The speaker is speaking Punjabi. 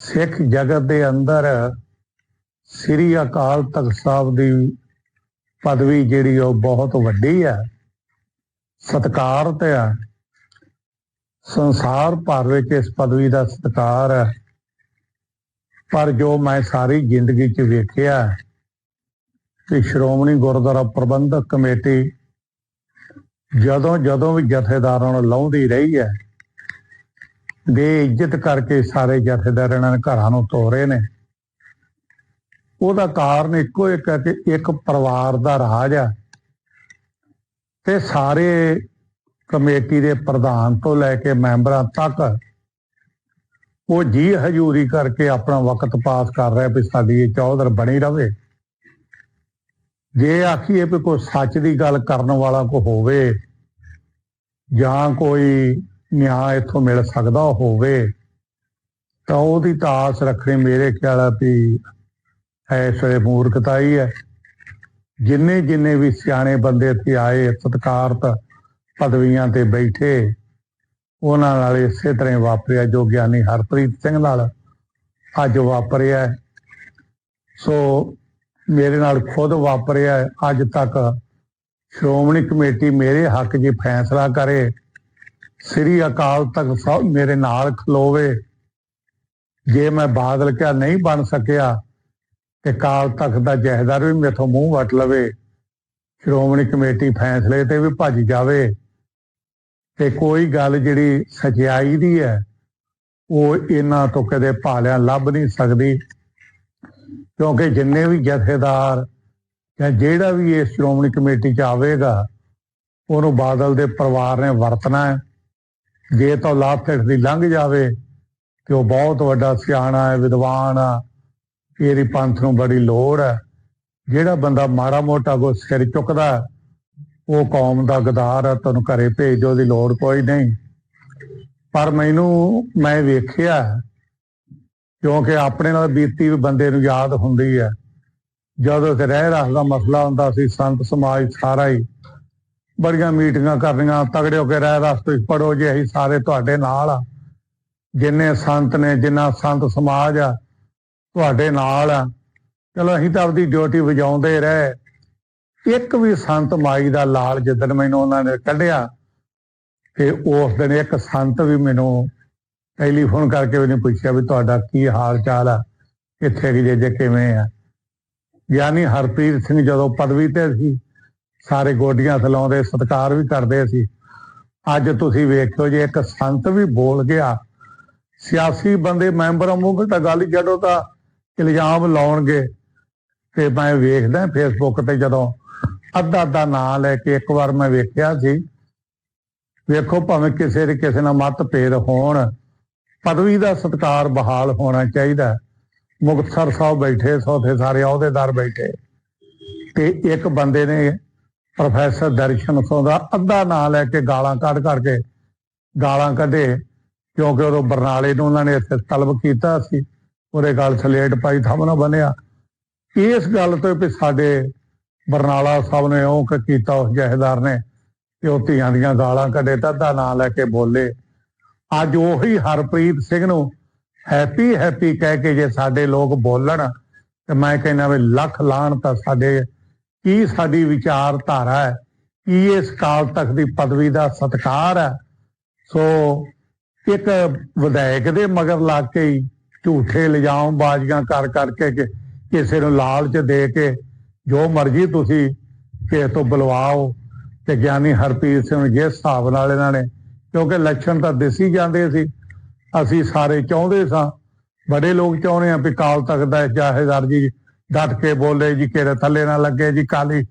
ਸਿੱਖ ਜਗਤ ਦੇ ਅੰਦਰ ਸ੍ਰੀ ਅਕਾਲ ਤਖਤ ਸਾਹਿਬ ਦੀ ਪਦਵੀ ਜਿਹੜੀ ਉਹ ਬਹੁਤ ਵੱਡੀ ਹੈ। ਸਤਿਕਾਰਤ ਹੈ ਸੰਸਾਰ ਭਰ ਵਿੱਚ ਇਸ ਪਦਵੀ ਦਾ ਸਤਿਕਾਰ ਹੈ। ਪਰ ਜੋ ਮੈਂ ਸਾਰੀ ਜ਼ਿੰਦਗੀ 'ਚ ਵੇਖਿਆ ਕਿ ਸ਼੍ਰੋਮਣੀ ਗੁਰਦੁਆਰਾ ਪ੍ਰਬੰਧਕ ਕਮੇਟੀ ਜਦੋਂ ਜਦੋਂ ਵੀ ਜਥੇਦਾਰਾਂ ਨੂੰ ਲਾਉਂਦੀ ਰਹੀ ਹੈ ਬੇਇੱਜ਼ਤ ਕਰਕੇ ਸਾਰੇ ਜਥੇਦਾਰਾਂ ਨੇ ਘਰਾਂ ਨੂੰ ਤੋਰੇ ਨੇ। ਉਹਦਾ ਕਾਰਨ ਇੱਕੋ ਇੱਕ ਹੈ ਕਿ ਇੱਕ ਪਰਿਵਾਰ ਦਾ ਰਾਜ ਹੈ ਤੇ ਸਾਰੇ ਕਮੇਟੀ ਦੇ ਪ੍ਰਧਾਨ ਤੋਂ ਲੈ ਕੇ ਮੈਂਬਰਾਂ ਤੱਕ ਉਹ ਜੀ ਹਜੂਰੀ ਕਰਕੇ ਆਪਣਾ ਵਕਤ ਪਾਸ ਕਰ ਰਿਹਾ ਵੀ ਸਾਡੀ ਇਹ ਚੌਧਰ ਬਣੀ ਰਵੇ। ਜੇ ਆਖੀਏ ਵੀ ਕੋਈ ਸੱਚ ਦੀ ਗੱਲ ਕਰਨ ਵਾਲਾ ਕੋ ਹੋਵੇ ਜਾਂ ਕੋਈ ਨਿਆਂ ਇੱਥੋਂ ਮਿਲ ਸਕਦਾ ਹੋਵੇ, ਤਾਂ ਉਹਦੀ ਤਾਂ ਆਸ ਰੱਖਣੀ ਮੇਰੇ ਖਿਆਲ ਆ ਵੀ ਐਸੇ ਮੂਰਖਤਾ ਹੀ ਹੈ। ਜਿੰਨੇ ਜਿੰਨੇ ਵੀ ਸਿਆਣੇ ਬੰਦੇ ਇੱਥੇ ਆਏ, ਸਤਿਕਾਰਤ ਪਦਵੀਆਂ ਤੇ ਬੈਠੇ, ਉਹਨਾਂ ਨਾਲ ਇਸੇ ਤਰ੍ਹਾਂ ਵਾਪਰਿਆ ਜੋ ਗਿਆਨੀ ਹਰਪ੍ਰੀਤ ਸਿੰਘ ਨਾਲ ਅੱਜ ਵਾਪਰਿਆ ਸੋ ਮੇਰੇ ਨਾਲ ਖੁਦ ਵਾਪਰਿਆ ਅੱਜ ਤੱਕ ਸ਼੍ਰੋਮਣੀ ਕਮੇਟੀ ਮੇਰੇ ਹੱਕ 'ਚ ਫੈਸਲਾ ਕਰੇ ਸ੍ਰੀ ਅਕਾਲ ਤਖਤ ਸਾਹਿਬ ਮੇਰੇ ਨਾਲ ਖਲੋਵੇ। ਜੇ ਮੈਂ ਬਾਦਲ ਕਿਆ ਨਹੀਂ ਬਣ ਸਕਿਆ, ਤੇ ਕਾਲ ਤਖਤ ਦਾ ਜਹਦਾਰ ਵੀ ਮੇਥੋਂ ਮੂੰਹ ਵਟ ਲਵੇ। ਸ਼੍ਰੋਮਣੀ ਕਮੇਟੀ ਫੈਸਲੇ ਤੇ ਵੀ ਭੱਜ ਜਾਵੇ। ਤੇ ਕੋਈ ਗੱਲ ਜਿਹੜੀ ਸਚਾਈ ਦੀ ਹੈ, ਉਹ ਇਹਨਾਂ ਤੋਂ ਕਦੇ ਭਾਲਿਆਂ ਲੱਭ ਨਹੀਂ ਸਕਦੀ। ਕਿਉਂਕਿ ਜਿੰਨੇ ਵੀ ਜਥੇਦਾਰ ਜਾਂ ਜਿਹੜਾ ਵੀ ਇਸ ਸ਼੍ਰੋਮਣੀ ਕਮੇਟੀ 'ਚ ਆਵੇਗਾ, ਉਹਨੂੰ ਬਾਦਲ ਦੇ ਪਰਿਵਾਰ ਨੇ ਵਰਤਣਾ ਹੈ। ਜੇ ਤਾਂ ਲਾਫਟ ਦੀ ਲੰਘ ਜਾਵੇ, ਤੇ ਉਹ ਬਹੁਤ ਵੱਡਾ ਸਿਆਣਾ ਹੈ, ਵਿਦਵਾਨ ਆ ਇਹਦੀ ਪੰਥ ਨੂੰ ਬੜੀ ਲੋੜ ਹੈ। ਜਿਹੜਾ ਬੰਦਾ ਮਾੜਾ ਮੋਟਾ ਕੋ ਸਿਰ ਚੁੱਕਦਾ, ਉਹ ਕੌਮ ਦਾ ਗਦਾਰ ਹੈ, ਤੁਹਾਨੂੰ ਘਰੇ ਭੇਜੋ ਦੀ ਲੋੜ ਕੋਈ ਨਹੀਂ। ਪਰ ਮੈਨੂੰ, ਮੈਂ ਵੇਖਿਆ, ਕਿਉਂਕਿ ਆਪਣੇ ਨਾਲ ਬੀਤੀ ਵੀ ਬੰਦੇ ਨੂੰ ਯਾਦ ਹੁੰਦੀ ਹੈ। ਜਦੋਂ ਤੇ ਰਹਿ ਰਸ ਦਾ ਮਸਲਾ ਹੁੰਦਾ ਸੀ, ਸੰਤ ਸਮਾਜ ਸਾਰਾ ਹੀ ਬੜੀਆਂ ਮੀਟਿੰਗਾਂ ਕਰਨੀਆਂ, ਤਗੜੇ ਹੋ ਕੇ ਰਹਿ ਰਸ ਤੁਸੀਂ ਪੜੋ ਜੇ, ਅਸੀਂ ਸਾਰੇ ਤੁਹਾਡੇ ਨਾਲ ਆ। ਜਿੰਨੇ ਸੰਤ ਨੇ, ਜਿੰਨਾ ਸੰਤ ਸਮਾਜ ਆ, ਤੁਹਾਡੇ ਨਾਲ ਆ। ਚਲੋ, ਅਸੀਂ ਤਾਂ ਆਪਦੀ ਡਿਊਟੀ ਵਜਾਉਂਦੇ ਰਹੇ। ਇੱਕ ਵੀ ਸੰਤ ਮਾਈ ਦਾ ਲਾਲ ਜਿੱਦਣ ਮੈਨੂੰ ਉਹਨਾਂ ਨੇ ਕੱਢਿਆ ਤੇ ਉਸ ਦਿਨ ਇੱਕ ਸੰਤ ਵੀ ਮੈਨੂੰ ਟੈਲੀਫੋਨ ਕਰਕੇ ਵੀ ਨਹੀਂ ਪੁੱਛਿਆ ਵੀ ਤੁਹਾਡਾ ਕੀ ਹਾਲ ਚਾਲ ਆ, ਕਿੱਥੇ ਕਿ ਜੇ ਕਿਵੇਂ ਆ। ਯਾਨੀ ਹਰਪ੍ਰੀਤ ਸਿੰਘ ਜਦੋਂ ਪਦਵੀ ਤੇ ਸੀ ਸਾਰੇ ਗੋਡੀਆਂ ਥਲਾਉਂਦੇ ਸਤਿਕਾਰ ਵੀ ਕਰਦੇ ਸੀ। ਅੱਜ ਤੁਸੀਂ ਵੇਖਿਓ ਜੇ ਇੱਕ ਸੰਤ ਵੀ ਬੋਲ ਗਿਆ, ਸਿਆਸੀ ਬੰਦੇ ਮੈਂਬਰ ਮੂੰਹ ਤਾਂ ਗੱਲ ਹੀ ਤਾਂ ਇਲਜ਼ਾਮ ਲਾਉਣਗੇ। ਤੇ ਮੈਂ ਵੇਖਦਾ ਫੇਸਬੁੱਕ ਤੇ ਜਦੋਂ ਅੱਧਾ ਅੱਧਾ ਨਾਂ ਲੈ ਕੇ ਇੱਕ ਵਾਰ ਮੈਂ ਵੇਖਿਆ ਸੀ। ਵੇਖੋ ਭਾਵੇਂ ਕਿਸੇ ਦੇ ਕਿਸੇ ਨਾਲ ਮਤ ਭੇਦ ਹੋਣ, ਪਦਵੀ ਦਾ ਸਤਕਾਰ ਬਹਾਲ ਹੋਣਾ ਚਾਹੀਦਾ। ਮੁਕਤਸਰ ਸਾਹਿਬ ਬੈਠੇ ਸੋਥੇ ਸਾਰੇ ਅਹੁਦੇਦਾਰ ਬੈਠੇ। ਤੇ ਇੱਕ ਬੰਦੇ ਨੇ ਪ੍ਰੋਫੈਸਰ ਦਰਸ਼ਨ ਸਿੰਘ ਦਾ ਅੱਧਾ ਨਾਂ ਲੈ ਕੇ ਗਾਲਾਂ ਕੱਢ ਕਰਕੇ, ਗਾਲਾਂ ਕੱਢੇ, ਕਿਉਂਕਿ ਉਹ ਬਰਨਾਲੇ ਨੂੰ ਉਹਨਾਂ ਨੇ ਇੱਥੇ ਤਲਬ ਕੀਤਾ ਸੀ। ਉਹਦੇ ਗੱਲ ਸਲੇਟ ਪਾਈ ਥੰਮ ਬਣਿਆ ਇਸ ਗੱਲ ਤੋਂ ਵੀ ਸਾਡੇ ਬਰਨਾਲਾ ਸਾਹਿਬ ਨੇ ਉਹ ਕੀਤਾ, ਉਸ ਜਹੇਦਾਰ ਨੇ, ਕਿ ਉਹ ਧੀਆਂ ਦੀਆਂ ਗਾਲਾਂ ਕੱਢੇ ਤਾਂ ਦਾ ਨਾਂ ਲੈ ਕੇ ਬੋਲੇ। ਅੱਜ ਉਹੀ ਹਰਪ੍ਰੀਤ ਸਿੰਘ ਨੂੰ ਹੈਪੀ ਹੈਪੀ ਕਹਿ ਕੇ ਜੇ ਸਾਡੇ ਲੋਕ ਬੋਲਣ, ਤੇ ਮੈਂ ਕਹਿੰਦਾ ਵੀ ਲੱਖ ਲਾਣ ਤਾਂ ਸਾਡੇ ਕੀ ਸਾਡੀ ਵਿਚਾਰਧਾਰਾ ਹੈ? ਕੀ ਇਸ ਕਾਲ ਤੱਕ ਦੀ ਪਦਵੀ ਦਾ ਸਤਕਾਰ ਹੈ? ਸੋ ਇੱਕ ਵਿਧਾਇਕ ਦੇ ਮਗਰ ਲੱਗ ਕੇ ਝੂਠੇ ਇਲਜ਼ਾਮ ਬਾਜ਼ੀਆਂ ਕਰ ਕਰਕੇ ਕਿਸੇ ਨੂੰ ਲਾਲਚ ਦੇ ਕੇ ਜੋ ਮਰਜ਼ੀ ਤੁਸੀਂ ਕਿਸੇ ਤੋਂ ਬੁਲਵਾਓ ਤੇ ਗਿਆਨੀ ਹਰਪ੍ਰੀਤ ਸਿੰਘ ਜਿਸ ਹਿਸਾਬ ਨਾਲ ਇਹਨਾਂ ਨੇ, ਕਿਉਂਕਿ ਲੱਛਣ ਤਾਂ ਦਿਸੀ ਜਾਂਦੇ ਸੀ, ਅਸੀਂ ਸਾਰੇ ਚਾਹੁੰਦੇ ਸਾਂ, ਬੜੇ ਲੋਕ ਚਾਹੁੰਦੇ ਆ ਵੀ ਕਾਲ ਤੱਕ ਦਾ ਚਾਹੇਦਾਰ ਜੀ ਡਟ ਕੇ ਬੋਲੇ ਜੀ ਕਿਹੜੇ ਥੱਲੇ ਨਾ ਲੱਗੇ ਜੀ ਕਾਲੀ